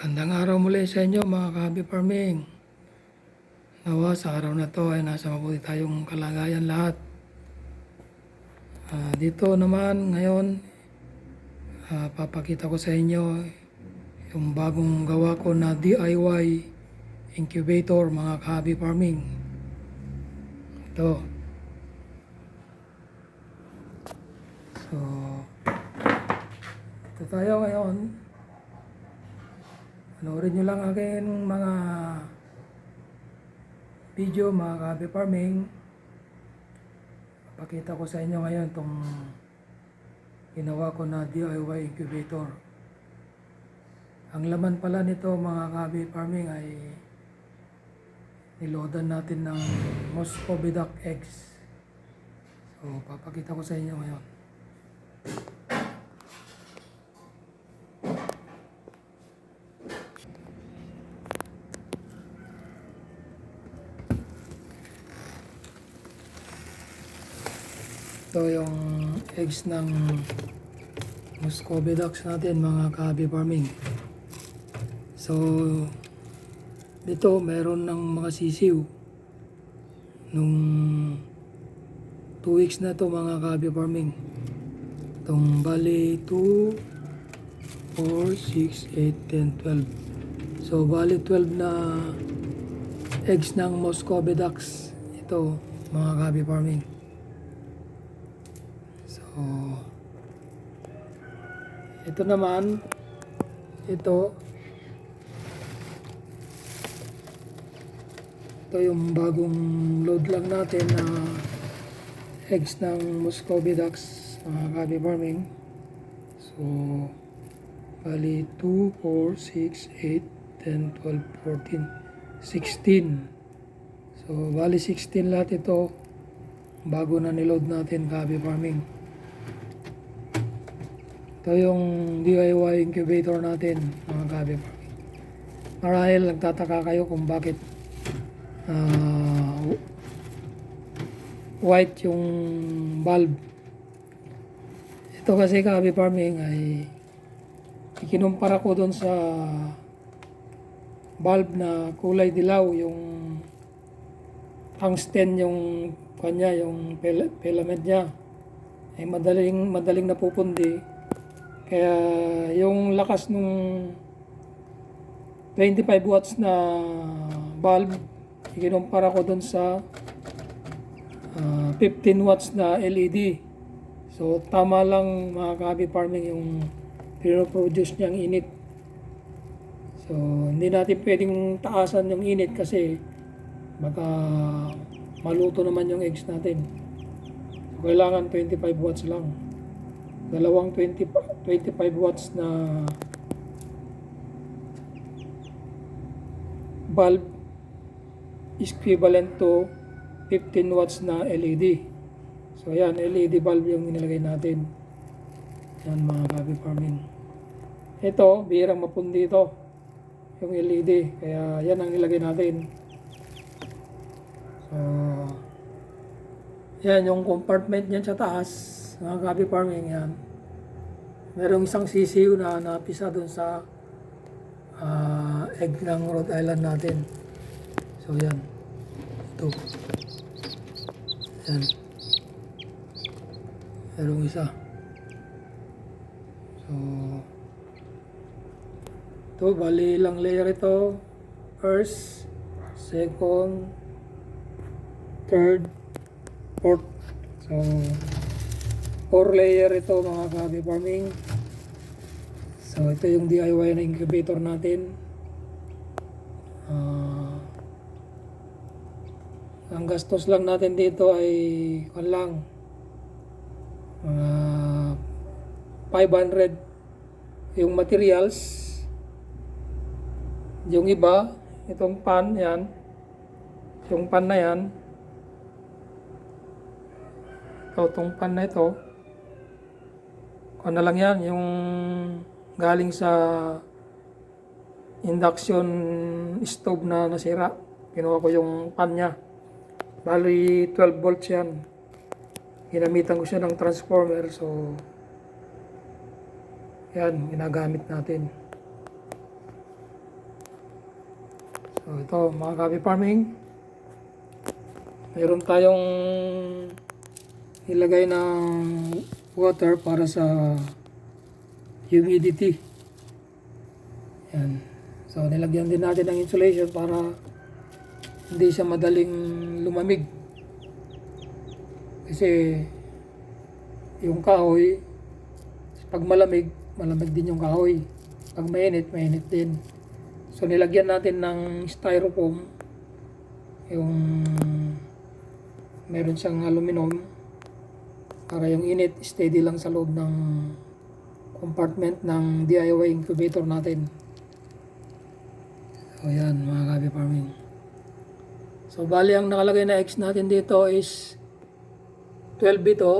Gandang araw muli sa inyo mga kahabi farming. Nawa sa araw na to ay nasa mabuti tayong kalagayan lahat. Ah, dito naman ngayon, ah, papakita ko sa inyo yung bagong gawa ko na DIY incubator mga kahabi farming. Ito. So, ito tayo ngayon. Panoorin nyo lang aking mga video mga kabe farming. Pakita ko sa inyo ngayon itong ginawa ko na DIY incubator. Ang laman pala nito mga kabe farming ay niloadan natin ng Moscovidac eggs. So, papakita ko sa inyo ngayon. Ito yung eggs ng Muscovidax natin mga kahabi farming. So, dito meron ng mga sisiw. Nung 2 weeks na to mga kahabi farming. Itong bali 2, 4, 6, 8, 10, 12. So, bali 12 na eggs ng Muscovidax. Ito mga kahabi farming. So, ito naman, ito, ito yung bagong load lang natin na eggs ng Muscovidax, mga kabi farming. So, bali 2, 4, 6, 8, 10, 12, 14, 16. So, bali 16 lahat ito bago na niload natin kabi farming. Ito yung DIY incubator natin mga kabi farming. Marahil nagtataka kayo kung bakit ah, white yung bulb. Ito kasi kabi farming ay ikinumpara ko doon sa bulb na kulay dilaw yung tungsten yung kanya yung fil- filament niya ay madaling madaling napupundi kaya yung lakas nung 25 watts na bulb ikinumpara ko dun sa ah, 15 watts na LED so tama lang mga kabi farming yung pinoproduce niyang init so hindi natin pwedeng taasan yung init kasi baka maluto naman yung eggs natin. So, kailangan 25 watts lang. Dalawang 20, 25 watts na bulb is equivalent to 15 watts na LED. So yan, LED bulb yung inilagay natin. Yan mga baby farming. Ito, bihirang mapundi ito. Yung LED. Kaya yan ang ilagay natin. So, yan yung compartment niyan sa taas, mga gabi farming yan. Merong isang sisiw na napisa doon sa ah, egg ng Rhode Island natin. So yan. Ito. Yan. Merong isa. So, ito, bali ilang layer ito. First, second, third, fourth. So, four layer ito mga kabi farming. So, ito yung DIY na incubator natin. Ah, ang gastos lang natin dito ay kwan lang mga 500 yung materials yung iba itong pan yan yung pan na yan ito, itong pan na ito, ano lang yan, yung galing sa induction stove na nasira. Kinuha ko yung pan niya. Bali, 12 volts yan. Ginamitan ko siya ng transformer, so yan, ginagamit natin. So ito mga gabi farming. Mayroon tayong ilagay ng water para sa humidity. Yan. So nilagyan din natin ng insulation para hindi siya madaling lumamig. Kasi yung kahoy, pag malamig, malamig din yung kahoy. Pag mainit, mainit din. So nilagyan natin ng styrofoam yung meron siyang aluminum para yung init steady lang sa loob ng compartment ng DIY incubator natin. So yan mga gabi farming. So bali ang nakalagay na X natin dito is 12 ito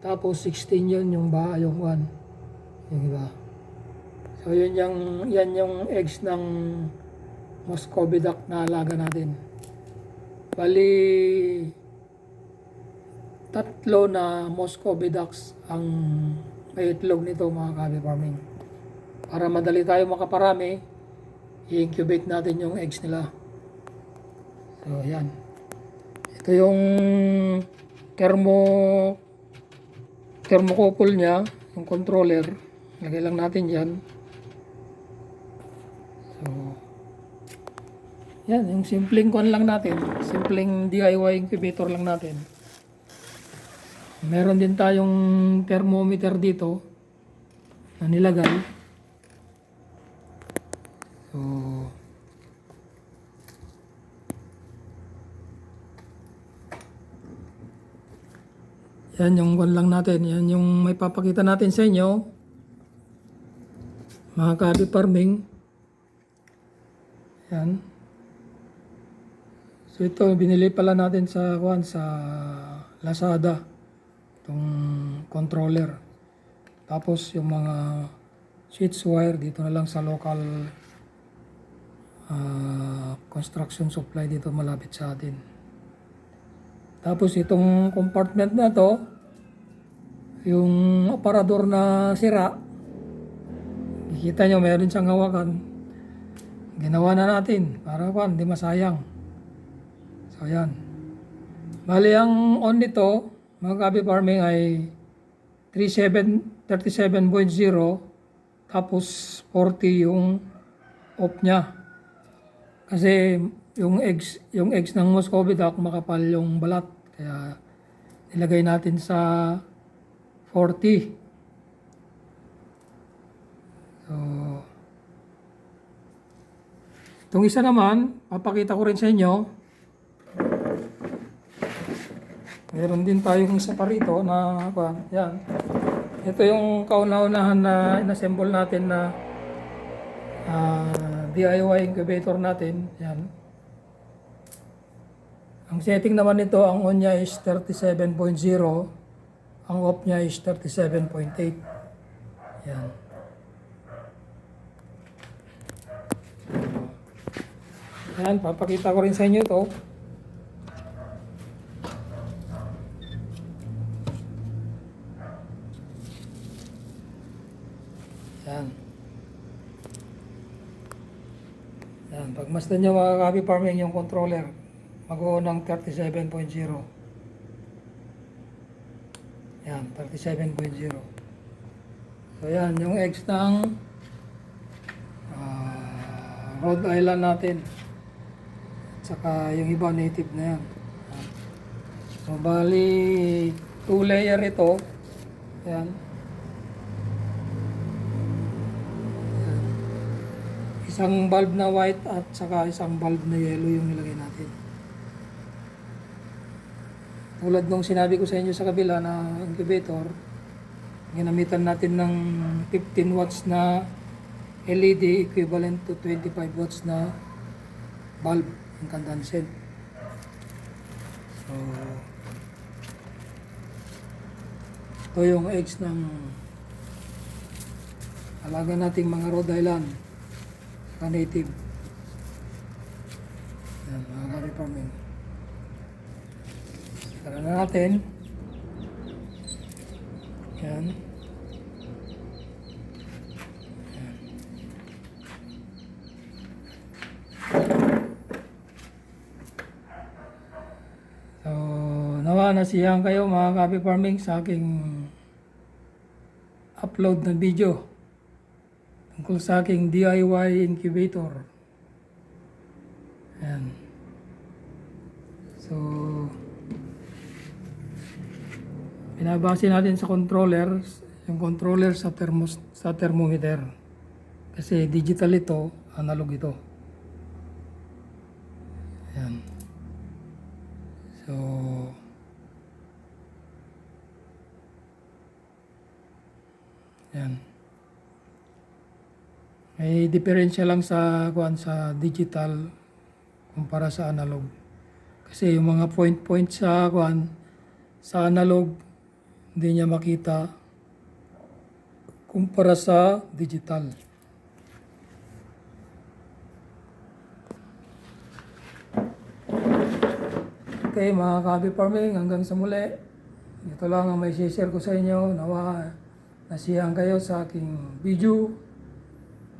tapos 16 yun yung ba yung 1 yung iba. So yun yung yan yung eggs ng Muscovy duck na alaga natin. Bali tatlo na Muscovy ducks ang may itlog nito mga kabi farming. Para madali tayo makaparami, i-incubate natin yung eggs nila. So yan. Ito yung thermo thermocouple niya, yung controller. Lagay lang natin yan. So, yan, yung simpleng kon lang natin. Simpleng DIY incubator lang natin. Meron din tayong thermometer dito na nilagay. So, yan yung kon lang natin. Yan yung may papakita natin sa inyo. Mga kabi farming. Yan. So ito, binili pala natin sa, kuan, sa Lazada. Itong controller. Tapos yung mga switch wire dito na lang sa local ah, construction supply dito malapit sa atin. Tapos itong compartment na to, yung aparador na sira, Kikita nyo, meron siyang hawakan. Ginawa na natin para kwan, di masayang. So, yan. Bali, ang on nito, mga kabi farming ay 37 37.0 tapos 40 yung off niya. Kasi yung eggs, yung eggs ng Muscovy duck makapal yung balat. Kaya nilagay natin sa 40. So, itong isa naman, papakita ko rin sa inyo. Meron din tayong isa pa rito na, yan. Ito yung kauna-unahan na inassemble natin na ah, DIY incubator natin. Yan. Ang setting naman nito, ang on niya is 37.0. Ang off niya is 37.8. Yan. Yan, papakita ko rin sa inyo ito. Yan. Pagmasdan nyo mga copy farming yung controller, mag-o ng 37.0. Yan, 37.0. So yan, yung eggs ng ah, Rhode Island natin. Tsaka yung iba native na yan. So bali two layer ito. Yan. Isang bulb na white at saka isang bulb na yellow yung nilagay natin. Tulad nung sinabi ko sa inyo sa kabila na incubator, ginamitan natin ng 15 watts na LED equivalent to 25 watts na bulb incandescent. So, ito yung eggs ng alaga nating mga Rhode Island mga native. Yan, mga ka-repairman. Tara na natin. Yan. Yan. So, nawa nasiyahan kayo mga ka-farming sa aking upload na video tungkol sa aking DIY incubator. Ayan. So, binabase natin sa controller, yung controller sa thermos, sa thermometer. Kasi digital ito, analog ito. Ayan. So, Ayan. May diferensya lang sa kuan sa digital kumpara sa analog. Kasi yung mga point-point sa kuan sa analog hindi niya makita kumpara sa digital. Okay mga kabi farming hanggang sa muli. Ito lang ang may share ko sa inyo. Nawa nasiyahan kayo sa aking video,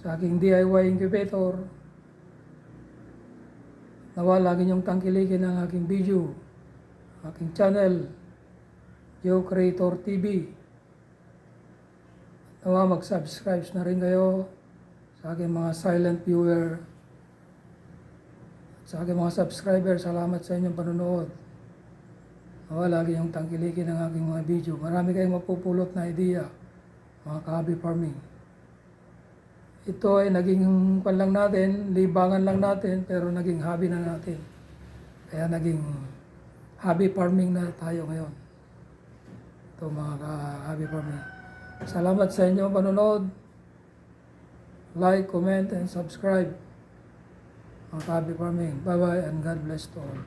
sa aking DIY incubator. Nawa lagi niyong tangkilikin ang aking video, aking channel, Joe Creator TV. Nawa mag-subscribe na rin kayo sa aking mga silent viewer. Sa aking mga subscriber, salamat sa inyong panonood. Nawa lagi yung tangkilikin ang aking mga video. Marami kayong mapupulot na idea, mga kahabi farming. Ito ay naging pan lang natin, libangan lang natin, pero naging hobby na natin. Kaya naging hobby farming na tayo ngayon. Ito mga ka-hobby farming. Salamat sa inyong panonood. Like, comment, and subscribe. Mga ka-hobby farming. Bye-bye and God bless to all.